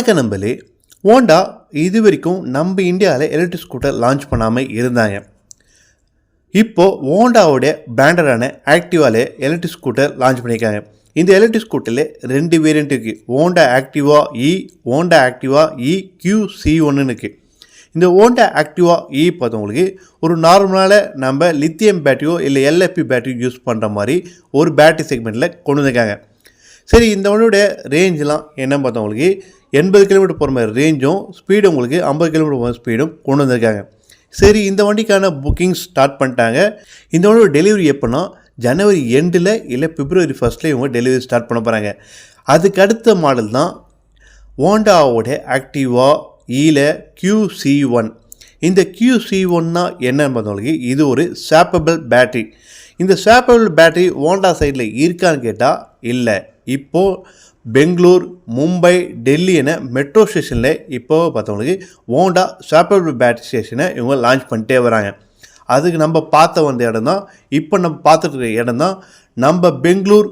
வணக்க நம்பலே ஹோண்டா இது வரைக்கும் நம்ம இந்தியாவில் எலக்ட்ரிக் ஸ்கூட்டர் லான்ச் பண்ணாமல் இருந்தாங்க. இப்போது ஹோண்டாவோடைய பிராண்டடான ஆக்டிவாவில் எலக்ட்ரிக் ஸ்கூட்டர் லான்ச் பண்ணியிருக்காங்க இந்த எலக்ட்ரிக் ஸ்கூட்டரில் ரெண்டு வேரியண்ட் இருக்குது Honda Activa e Honda Activa e, e Q C ஒன்றுன்னு இருக்குது இந்த ஹோண்டா ஆக்டிவா இ பார்த்தவங்களுக்கு ஒரு நார்மலான நம்ம லித்தியம் பேட்டரியோ இல்லை எல்எப்பி பேட்டரியோ யூஸ் பண்ணுற மாதிரி ஒரு பேட்டரி செக்மெண்ட்டில் கொண்டு வந்திருக்காங்க. சரி இந்த வண்டியோட ரேஞ்செலாம் என்ன பார்த்தவங்களுக்கு எண்பது கிலோமீட்டர் போகிற மாதிரி ரேஞ்சும் ஸ்பீடு உங்களுக்கு ஐம்பது கிலோமீட்டர் போகிற ஸ்பீடும் கொண்டு வந்திருக்காங்க. சரி இந்த வண்டிக்கான புக்கிங் ஸ்டார்ட் பண்ணிட்டாங்க. இந்த வண்டியோட டெலிவரி எப்போன்னா ஜனவரி எண்டில் இல்லை பிப்ரவரி ஃபஸ்ட்டில் இவங்க டெலிவரி ஸ்டார்ட் பண்ண போகிறாங்க அதுக்கு அடுத்த மாடல் தான் ஹோண்டாவோட ஆக்டிவா ஈல QC1 ஒன் இந்த QC ஒன்னா என்னன்னு பார்த்தவங்களுக்கு இது ஒரு சாப்பபிள் பேட்டரி இந்த ஸ்வாப்பபிள் பேட்டரி ஹோண்டா சைடில் இருக்கான்னு கேட்டால் இல்லை. இப்போது பெங்களூர் மும்பை டெல்லி என மெட்ரோ ஸ்டேஷனில் இப்போ பார்த்தவங்களுக்கு ஹோண்டா ஸ்வாப்பபிள் பேட்டரி ஸ்டேஷனை இவங்க லான்ச் பண்ணிட்டே வராங்க. அதுக்கு நம்ம பார்த்த வந்த இடம் தான் இப்போ நம்ம பார்த்துட்டு இருக்க இடம் தான் நம்ம பெங்களூர்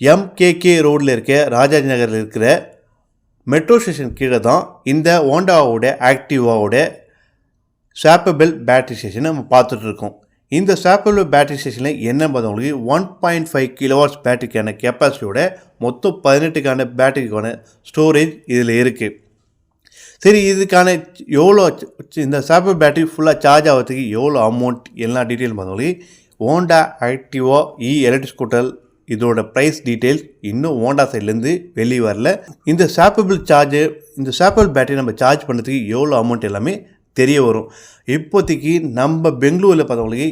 எம்கேகே ரோட்டில் இருக்க ராஜாஜி நகரில் இருக்கிற மெட்ரோ ஸ்டேஷன் கீழே தான் இந்த ஓண்டாவோட ஆக்டிவாவோட ஸ்வாப்பபிள் பேட்டரி ஸ்டேஷனை நம்ம பார்த்துட்ருக்கோம் இந்த சாப்பிள் பேட்டரி ஸ்டேஷனில் என்ன பார்த்தவங்களுக்கு ஒன் பாயிண்ட் ஃபைவ் கிலோவாட்ஸ் பேட்டரிக்கான கெப்பாசிட்டியோட மொத்தம் பதினெட்டுக்கான பேட்டரிக்கான ஸ்டோரேஜ் இதில் இருக்குது சரி இதுக்கான எவ்வளோ இந்த சாப்பிள் பேட்டரி ஃபுல்லாக சார்ஜ் ஆகிறதுக்கு எவ்வளோ அமௌண்ட் எல்லா டீட்டெயிலும் பார்த்தவங்களுக்கு Honda Activa e electric scooter இதோட ப்ரைஸ் டீட்டெயில்ஸ் இன்னும் ஹோண்டா சைட்லேருந்து வெளியே வரல. இந்த சாப்பபிள் சார்ஜு இந்த சாப்பிள் பேட்டரி நம்ம சார்ஜ் பண்ணுறதுக்கு எவ்வளோ அமௌண்ட் எல்லாமே தெரிய வரும். இப்போதைக்கு நம்ம பெங்களூரில் பார்த்தவங்களுக்கு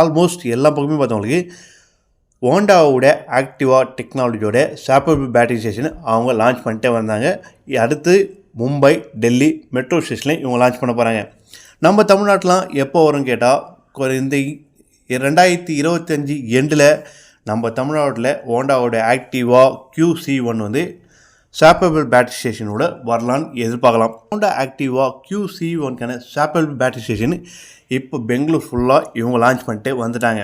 ஆல்மோஸ்ட் எல்லா பக்கமே பார்த்தவங்களுக்கு ஹோண்டாவோட ஆக்டிவா டெக்னாலஜியோட சாப்பபிள் பேட்டரி ஸ்டேஷன் அவங்க லான்ச் பண்ணிட்டே வந்தாங்க. அடுத்து மும்பை டெல்லி மெட்ரோ ஸ்டேஷன்லையும் இவங்க லான்ச் பண்ண போகிறாங்க நம்ம தமிழ்நாட்டிலாம் எப்போ வரும் கேட்டால் இந்த ரெண்டாயிரத்தி இருபத்தஞ்சி எண்டில் நம்ம தமிழ்நாட்டில் ஹோண்டாவோட ஆக்டிவா கியூசி ஒன் வந்து சாப்பபிள் பேட்டரி ஸ்டேஷனோட வரலான்னு எதிர்பார்க்கலாம். ஹோண்டா ஆக்டிவா QC ஒன்க்கான சாப்பபிள் பேட்டரி ஸ்டேஷன் இப்போ பெங்களூர் ஃபுல்லாக இவங்க லான்ச் பண்ணிட்டு வந்துட்டாங்க.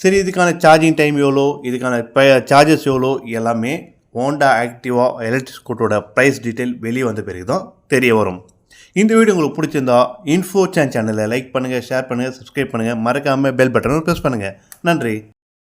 சரி இதுக்கான சார்ஜிங் டைம் எவ்வளோ? இதுக்கான சார்ஜஸ் எவ்வளோ? எல்லாமே ஹோண்டா ஆக்டிவா எலக்ட்ரிக் ஸ்கூட்டரோட ப்ரைஸ் டீட்டெயில் வெளியே வந்த பிறகு தான் தெரிய வரும். இந்த வீடியோ உங்களுக்கு பிடிச்சிருந்தா இன்ஃபோ சேன் சேனலை லைக் பண்ணுங்கள் ஷேர் பண்ணுங்கள் சப்ஸ்கிரைப் பண்ணுங்கள் மறக்காமல் பெல் பட்டனும் ப்ரெஸ் பண்ணுங்கள் நன்றி.